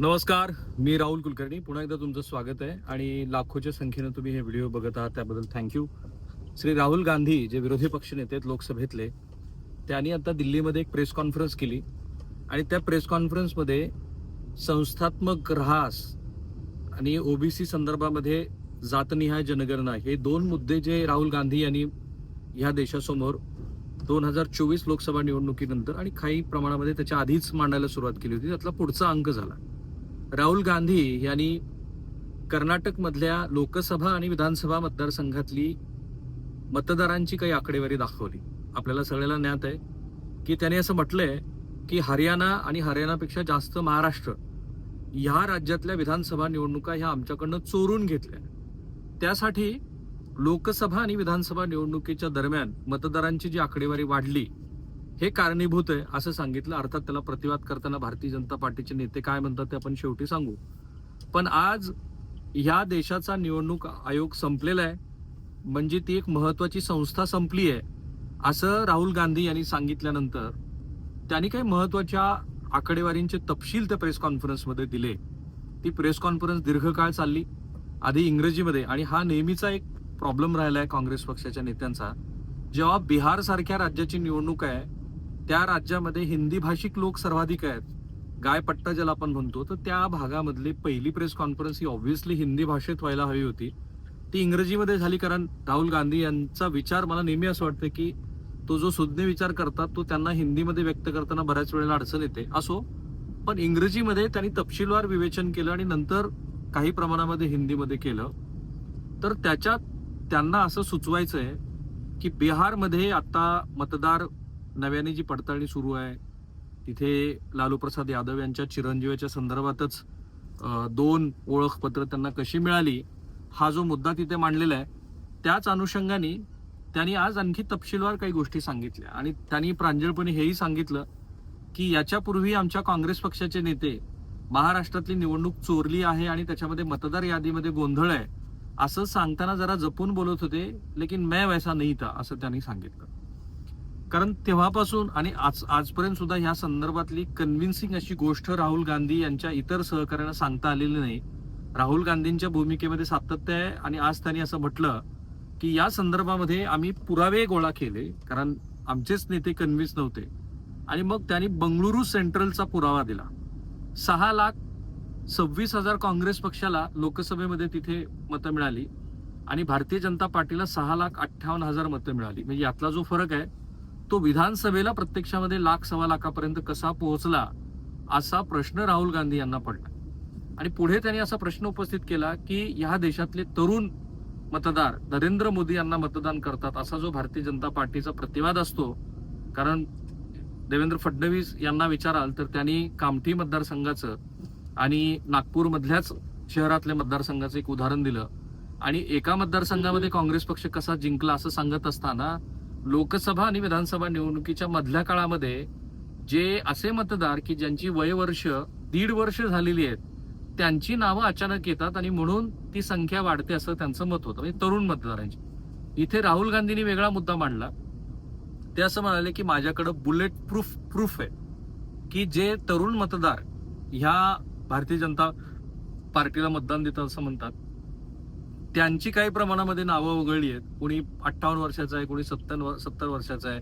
नमस्कार मी राहुल कुलकर्णी. पुन्हा एकदा तुमचं स्वागत आहे आणि लाखोच्या संख्येनं तुम्ही हे व्हिडिओ बघत आहात त्याबद्दल थँक्यू श्री राहुल गांधी जे विरोधी पक्ष नेते आहेत लोकसभेतले त्यांनी आता दिल्लीमध्ये एक प्रेस कॉन्फरन्स केली. आणि त्या प्रेस कॉन्फरन्समध्ये संस्थात्मक ऱ्हास आणि ओबीसी संदर्भामध्ये जातनिहाय जनगणना हे दोन मुद्दे जे राहुल गांधी यांनी ह्या देशासमोर दोन हजार चोवीस लोकसभा निवडणुकीनंतर आणि काही प्रमाणामध्ये त्याच्या आधीच मांडायला सुरुवात केली होती त्यातला पुढचा अंक झाला. राहुल गांधी यांनी कर्नाटकमधल्या लोकसभा आणि विधानसभा मतदारसंघातली मतदारांची काही आकडेवारी दाखवली. आपल्याला सगळ्याला ज्ञात आहे की त्याने असं म्हटलंय की हरियाणा आणि हरियाणापेक्षा जास्त महाराष्ट्र ह्या राज्यातल्या विधानसभा निवडणुका ह्या आमच्याकडनं चोरून घेतल्या. त्यासाठी लोकसभा आणि विधानसभा निवडणुकीच्या दरम्यान मतदारांची जी आकडेवारी वाढली हे कारणीभूत आहे असं सांगितलं. अर्थात त्याला प्रतिवाद करताना भारतीय जनता पार्टीचे नेते काय म्हणतात ते आपण शेवटी सांगू. पण आज ह्या देशाचा निवडणूक आयोग संपलेला आहे. म्हणजे ती एक महत्वाची संस्था संपली आहे असं राहुल गांधी यांनी सांगितल्यानंतर त्यांनी काही महत्त्वाच्या आकडेवारींचे तपशील त्या प्रेस कॉन्फरन्समध्ये दिले. ती प्रेस कॉन्फरन्स दीर्घकाळ चालली आधी इंग्रजीमध्ये. आणि हा नेहमीचा एक प्रॉब्लेम राहिला आहे काँग्रेस पक्षाच्या नेत्यांचा. जेव्हा बिहारसारख्या राज्याची निवडणूक आहे त्या राज्यामध्ये हिंदी भाषिक लोक सर्वाधिक आहेत. गायपट्टा ज्याला आपण म्हणतो तर त्या भागामधली पहिली प्रेस कॉन्फरन्स ही ऑब्व्हियसली हिंदी भाषेत व्हायला हवी होती. ती इंग्रजीमध्ये झाली कारण राहुल गांधी यांचा विचार मला नेहमी असं वाटतं की तो जो सुज्ञ विचार करतात तो त्यांना हिंदीमध्ये व्यक्त करताना बऱ्याच वेळेला अडचण येते. असो पण इंग्रजीमध्ये त्यांनी तपशीलवार विवेचन केलं आणि नंतर काही प्रमाणामध्ये हिंदीमध्ये केलं. तर त्याच्यात त्यांना असं सुचवायचं आहे की बिहारमध्ये आता मतदार नव्याने जी पडताळणी सुरू आहे तिथे लालू प्रसाद यादव यांच्या चिरंजीवाच्या संदर्भातच दोन ओळखपत्र त्यांना कशी मिळाली हा जो मुद्दा तिथे मांडलेला आहे त्याच अनुषंगाने त्यांनी आज आणखी तपशीलवार काही गोष्टी सांगितल्या. आणि त्यांनी प्रांजळपणे हेही सांगितलं की याच्यापूर्वी आमच्या काँग्रेस पक्षाचे नेते महाराष्ट्रातली निवडणूक चोरली आहे आणि त्याच्यामध्ये मतदार यादीमध्ये गोंधळ आहे असं सांगताना जरा जपून बोलत होते लेकिन मैं वैसा नाही था असं त्यांनी सांगितलं. कारण तेव्हापासून आणि आज आजपर्यंत सुद्धा ह्या संदर्भातली कन्व्हिन्सिंग अशी गोष्ट राहुल गांधी यांच्या इतर सहकाऱ्यांना सांगता आलेली नाही. राहुल गांधींच्या भूमिकेमध्ये सातत्य आहे आणि आज त्यांनी असं म्हटलं की या संदर्भामध्ये आम्ही पुरावे गोळा केले कारण आमचेच नेते कन्व्हिन्स नव्हते. आणि मग त्यांनी बंगळुरू सेंट्रलचा पुरावा दिला. सहा लाख सव्वीस हजार काँग्रेस पक्षाला लोकसभेमध्ये तिथे मतं मिळाली आणि भारतीय जनता पार्टीला सहा लाख अठ्ठावन्न हजार मतं मिळाली. म्हणजे यातला जो फरक आहे तो विधानसभेला प्रत्यक्षामध्ये लाख सव्वा लाखापर्यंत कसा पोहोचला असा प्रश्न राहुल गांधी यांना पडला. आणि पुढे त्यांनी असा प्रश्न उपस्थित केला की ह्या देशातले तरुण मतदार नरेंद्र मोदी यांना मतदान करतात असा जो भारतीय जनता पार्टीचा प्रतिवाद असतो कारण देवेंद्र फडणवीस यांना विचाराल तर त्यांनी कामठी मतदारसंघाचं आणि नागपूरमधल्याच शहरातल्या मतदारसंघाचं एक उदाहरण दिलं. आणि एका मतदारसंघामध्ये काँग्रेस पक्ष कसा जिंकला असं सांगत असताना लोकसभा आणि विधानसभा निवडणुकीच्या मधल्या काळामध्ये जे असे मतदार की ज्यांची वयवर्ष दीड वर्ष झालेली आहेत त्यांची नावं अचानक येतात आणि म्हणून ती संख्या वाढते असं त्यांचं मत होतं. म्हणजे तरुण मतदारांची. इथे राहुल गांधींनी वेगळा मुद्दा मांडला. ते असं म्हणाले की माझ्याकडं बुलेट प्रूफ प्रूफ आहे की जे तरुण मतदार ह्या भारतीय जनता पार्टीला मतदान देतात असं म्हणतात. त्यांची काही प्रमाणामध्ये नावं वगळली आहेत. कुणी अठ्ठावन्न वर्षाचं आहे कुणी सत्तर सत्तर वर्षाचं आहे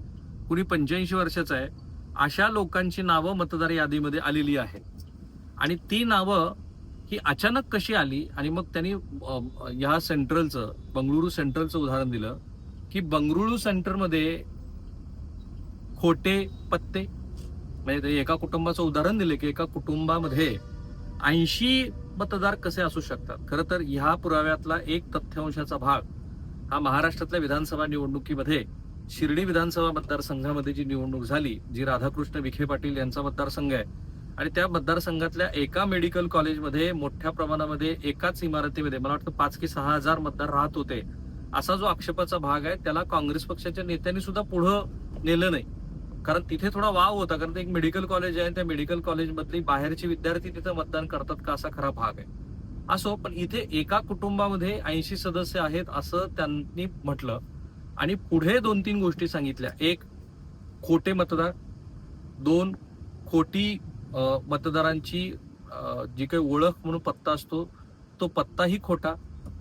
कुणी पंच्याऐंशी वर्षाचं आहे. अशा लोकांची नावं मतदार यादीमध्ये आलेली आहेत. आणि ती नावं ही अचानक कशी आली? आणि मग त्यांनी ह्या सेंट्रलचं बंगळुरू सेंट्रलचं उदाहरण दिलं की बंगळुरू सेंटरमध्ये खोटे पत्ते म्हणजे एका कुटुंबाचं उदाहरण दिले की एका कुटुंबामध्ये ऐंशी मतदार कसे असू शकतात? खरं तर ह्या पुराव्यातला एक तथ्यांशाचा भाग हा महाराष्ट्रातल्या विधानसभा निवडणुकीमध्ये शिर्डी विधानसभा मतदारसंघामध्ये जी निवडणूक झाली जी राधाकृष्ण विखे पाटील यांचा मतदारसंघ आहे आणि त्या मतदारसंघातल्या एका मेडिकल कॉलेजमध्ये मोठ्या प्रमाणामध्ये एकाच इमारतीमध्ये मला वाटतं पाच की सहा हजार मतदार राहत होते असा जो आक्षेपाचा भाग आहे त्याला काँग्रेस पक्षाच्या नेत्यांनी सुद्धा पुढं नेलं नाही. कारण तिथे थोडा वाव होता कारण ते एक मेडिकल कॉलेज आहे त्या मेडिकल कॉलेजमधली बाहेरचे विद्यार्थी तिथे मतदान करतात का असा खरा भाग आहे. असो पण इथे एका कुटुंबामध्ये ऐंशी सदस्य आहेत असं त्यांनी म्हटलं. आणि पुढे दोन तीन गोष्टी सांगितल्या. एक खोटे मतदार. दोन खोटी मतदारांची जी काही ओळख म्हणून पत्ता असतो तो पत्ताही खोटा.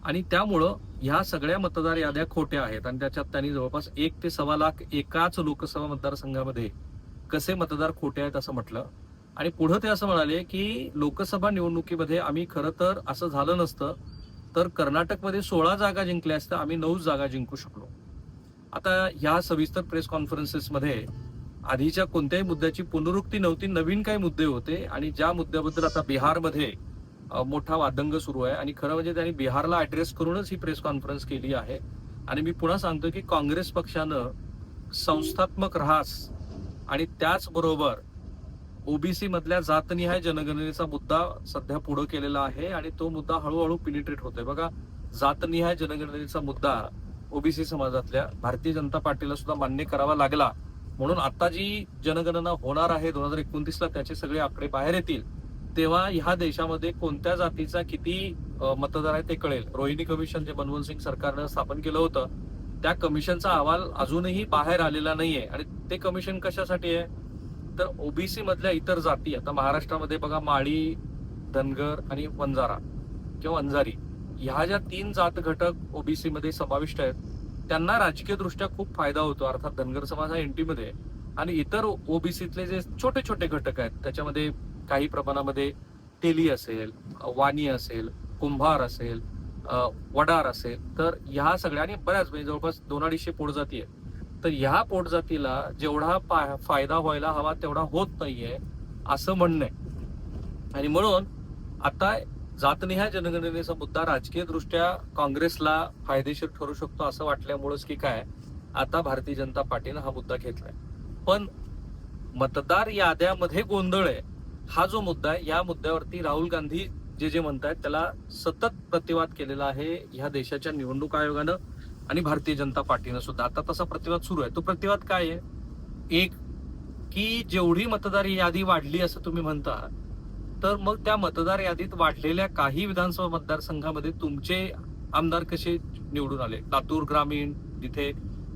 आणि त्यामुळं ह्या सगळ्या मतदार याद्या खोट्या आहेत आणि त्याच्यात त्यांनी जवळपास एक ते सव्वा लाख एकाच लोकसभा मतदारसंघामध्ये कसे मतदार खोटे आहेत असं म्हटलं. आणि पुढं ते असं म्हणाले की लोकसभा निवडणुकीमध्ये आम्ही खरं तर असं झालं नसतं तर कर्नाटकमध्ये सोळा जागा जिंकल्या असत्या आम्ही नऊ जागा जिंकू शकलो. आता ह्या सविस्तर प्रेस कॉन्फरन्सेसमध्ये आधीच्या कोणत्याही मुद्द्याची पुनरुक्ती नव्हती नवीन काही मुद्दे होते आणि ज्या मुद्द्याबद्दल आता बिहारमध्ये मोठा वादंग सुरू आहे. आणि खरं म्हणजे त्यांनी बिहारला ऍड्रेस करूनच ही प्रेस कॉन्फरन्स केली आहे. आणि मी पुन्हा सांगतो की काँग्रेस पक्षानं संस्थात्मक ऱ्हास आणि त्याचबरोबर ओबीसी मधल्या जातनिहाय जनगणनेचा मुद्दा सध्या पुढे केलेला आहे आणि तो मुद्दा हळूहळू पिनिट्रेट होतोय. बघा जातनिहाय जनगणनेचा मुद्दा ओबीसी समाजातल्या भारतीय जनता पार्टीला सुद्धा मान्य करावा लागला. म्हणून आता जी जनगणना होणार आहे दोन हजार एकोणतीसला त्याचे सगळे आकडे बाहेर येतील. तेव्हा ह्या देशामध्ये कोणत्या जातीचा किती मतदार आहे ते कळेल. रोहिणी कमिशन जे मनमोहन सिंग सरकारनं स्थापन केलं होतं त्या कमिशनचा अहवाल अजूनही बाहेर आलेला नाहीये. आणि ते कमिशन कशासाठी आहे? तर ओबीसी मधल्या इतर जाती आता महाराष्ट्रामध्ये बघा माळी धनगर आणि वंजारा किंवा वंजारी ह्या ज्या तीन जात घटक ओबीसी मध्ये समाविष्ट आहेत त्यांना राजकीय दृष्ट्या खूप फायदा होतो. अर्थात धनगर समाज हा एनटीमध्ये आणि इतर ओबीसीतले जे छोटे छोटे घटक आहेत त्याच्यामध्ये काही प्रमाणामध्ये तेली असेल वाणी असेल कुंभार असेल वडार असेल तर ह्या सगळ्या आणि बऱ्याच म्हणजे जवळपास दोन अडीचशे पोटजाती आहेत. तर ह्या पोटजातीला जेवढा पा- फायदा व्हायला हवा तेवढा होत नाहीये असं म्हणणं आहे. आणि म्हणून आता जातनिहाय जनगणनेचा मुद्दा राजकीय दृष्ट्या काँग्रेसला फायदेशीर ठरू शकतो असं वाटल्यामुळेच की काय आता भारतीय जनता पार्टीनं हा मुद्दा घेतलाय. पण मतदार याद्यामध्ये गोंधळ आहे. हा जो मुद्दा आहे या मुद्द्यावरती राहुल गांधी जे जे म्हणतायत त्याला सतत प्रतिवाद केलेला आहे ह्या देशाच्या निवडणूक आयोगानं आणि भारतीय जनता पार्टीनं सुद्धा. आता तसा प्रतिवाद सुरू आहे. तो प्रतिवाद काय आहे? एक की जेवढी मतदार यादी वाढली असं तुम्ही म्हणता तर मग त्या मतदार यादीत वाढलेल्या काही विधानसभा मतदारसंघामध्ये तुमचे आमदार कसे निवडून आले? लातूर ग्रामीण जिथे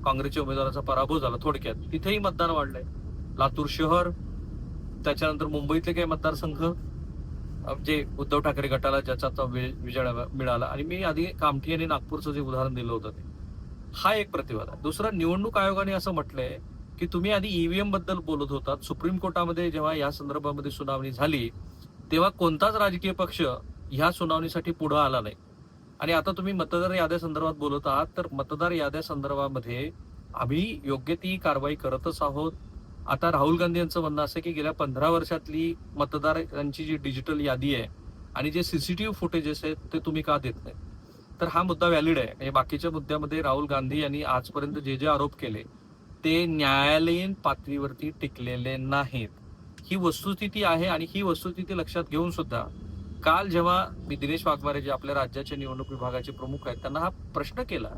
काँग्रेसच्या उमेदवाराचा पराभव झाला थोडक्यात. तिथेही मतदान वाढलंय. लातूर शहर त्याच्यानंतर मुंबईतले काही मतदारसंघ जे उद्धव ठाकरे गटाला ज्याचा आता विजय मिळाला आणि मी आधी कामठी आणि नागपूरचं जे उदाहरण दिलं होतं ते. हा एक प्रतिवाद आहे. दुसरा निवडणूक आयोगाने असं म्हटलंय की तुम्ही आधी ईव्हीएमबद्दल बोलत होतात. सुप्रीम कोर्टामध्ये जेव्हा या संदर्भामध्ये सुनावणी झाली तेव्हा कोणताच राजकीय पक्ष ह्या सुनावणीसाठी पुढे आला नाही. आणि आता तुम्ही मतदार याद्या संदर्भात बोलत आहात तर मतदार याद्या संदर्भामध्ये आम्ही योग्य ती कारवाई करतच आहोत. आता राहुल गांधी यांचं म्हणणं असं की गेल्या पंधरा वर्षातली मतदारांची जी डिजिटल यादी आहे आणि जे सीसीटीव्ही फुटेजेस आहेत ते तुम्ही का देत नाही? तर हा मुद्दा व्हॅलिड आहे. म्हणजे बाकीच्या मुद्द्यामध्ये राहुल गांधी यांनी आजपर्यंत जे जे आरोप केले ते न्यायालयीन पातळीवरती टिकलेले नाहीत. ही वस्तुस्थिती आहे आणि ही वस्तुस्थिती लक्षात घेऊन सुद्धा काल जेव्हा मी दिनेश वाघमारे जे आपल्या राज्याच्या निवडणूक विभागाचे प्रमुख आहेत त्यांना हा प्रश्न केला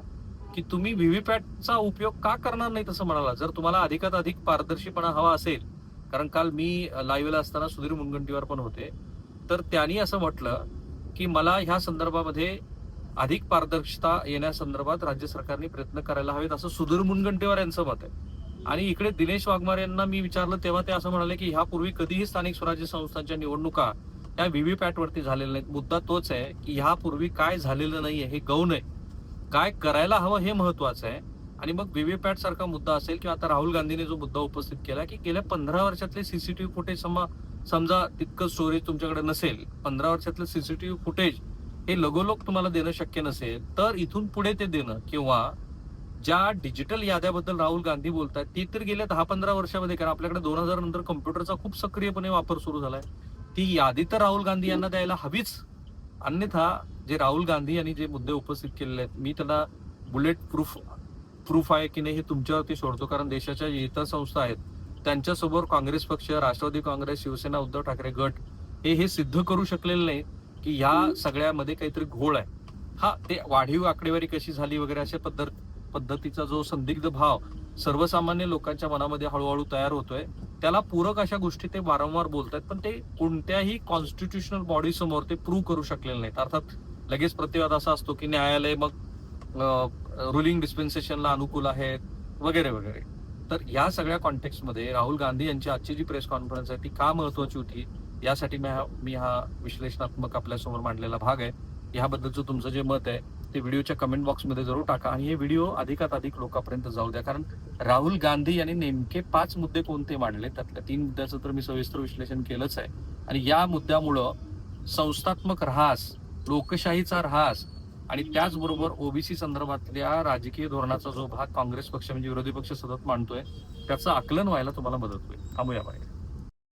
की तुम्ही व्हीव्हीपॅटचा उपयोग का करणार नाही तसं म्हणाला. जर तुम्हाला अधिकात अधिक पारदर्शीपणा हवा असेल कारण काल मी लाईव्हला असताना सुधीर मुनगंटीवार पण होते तर त्यांनी असं म्हटलं की मला ह्या संदर्भामध्ये अधिक पारदर्शकता येण्यासंदर्भात राज्य सरकारने प्रयत्न करायला हवेत असं सुधीर मुनगंटीवार यांचं मत आहे. आणि इकडे दिनेश वाघमार यांना मी विचारलं तेव्हा ते असं म्हणाले की ह्यापूर्वी कधीही स्थानिक स्वराज्य संस्थांच्या निवडणुका त्या व्हीव्हीपॅटवरती झालेल्या नाहीत. मुद्दा तोच आहे की ह्यापूर्वी काय झालेलं नाहीये हे गौण आहे. काय करायला हवं हे महत्वाचं आहे. आणि मग व्हीव्हीपॅट सारखा मुद्दा असेल किंवा आता राहुल गांधीने जो मुद्दा उपस्थित केला की गेल्या पंधरा वर्षातले सीसीटीव्ही फुटेज समा समजा तितकं स्टोरेज तुमच्याकडे नसेल पंधरा वर्षातलं सीसीटीव्ही फुटेज हे लगोलोक तुम्हाला देणं शक्य नसेल तर इथून पुढे ते देणं किंवा ज्या डिजिटल याद्याबद्दल राहुल गांधी बोलतात ती तर गेल्या दहा पंधरा वर्षामध्ये कारण आपल्याकडे दोन हजार नंतर कम्प्युटरचा खूप सक्रियपणे वापर सुरू झालाय. ती यादी तर राहुल गांधी यांना द्यायला हवीच. अन्यथा जे राहुल गांधी यांनी जे मुद्दे उपस्थित केलेले आहेत मी त्यांना बुलेट प्रूफ प्रूफ आहे की नाही हे तुमच्यावरती सोडतो. कारण देशाच्या इतर संस्था आहेत त्यांच्यासमोर काँग्रेस पक्ष राष्ट्रवादी काँग्रेस शिवसेना उद्धव ठाकरे गट हे हे सिद्ध करू शकलेले नाही की ह्या सगळ्यामध्ये काहीतरी घोळ आहे. हा ते वाढीव आकडेवारी कशी झाली वगैरे अशा पद्धत पद्धतीचा जो संदिग्ध भाव सर्वसामान्य लोकांच्या मनामध्ये हळूहळू तयार होतोय त्याला पूरक अशा गोष्टी ते वारंवार बोलतात पण ते कोणत्याही कॉन्स्टिट्युशनल बॉडी समोर ते प्रूव्ह करू शकलेले नाहीत. अर्थात लगेच प्रतिवाद असा असतो की न्यायालय मग रुलिंग डिस्पेन्सेशनला अनुकूल आहेत वगैरे वगैरे. तर या सगळ्या कॉन्टेक्स्टमध्ये राहुल गांधी यांची आजची जी प्रेस कॉन्फरन्स आहे ती का महत्वाची होती यासाठी मी हा मी हा विश्लेषणात्मक आपल्यासमोर मांडलेला भाग आहे. ह्याबद्दलचं तुमचं जे मत आहे ते व्हिडिओच्या कमेंट बॉक्समध्ये जरूर टाका आणि हे व्हिडिओ अधिकात अधिक लोकांपर्यंत जाऊ द्या. कारण राहुल गांधी यांनी नेमके पाच मुद्दे कोणते मांडले त्यातल्या तीन मुद्द्याचं तर मी सविस्तर विश्लेषण केलंच आहे. आणि या मुद्द्यामुळं संस्थात्मक ऱ्हास लोकशाहीचा ऱ्हास आणि त्याचबरोबर ओबीसी संदर्भातल्या राजकीय धोरणाचा जो भाग काँग्रेस पक्ष म्हणजे विरोधी पक्ष सतत मांडतोय त्याचं आकलन व्हायला तुम्हाला मदत होईल. थांबूया बाहेर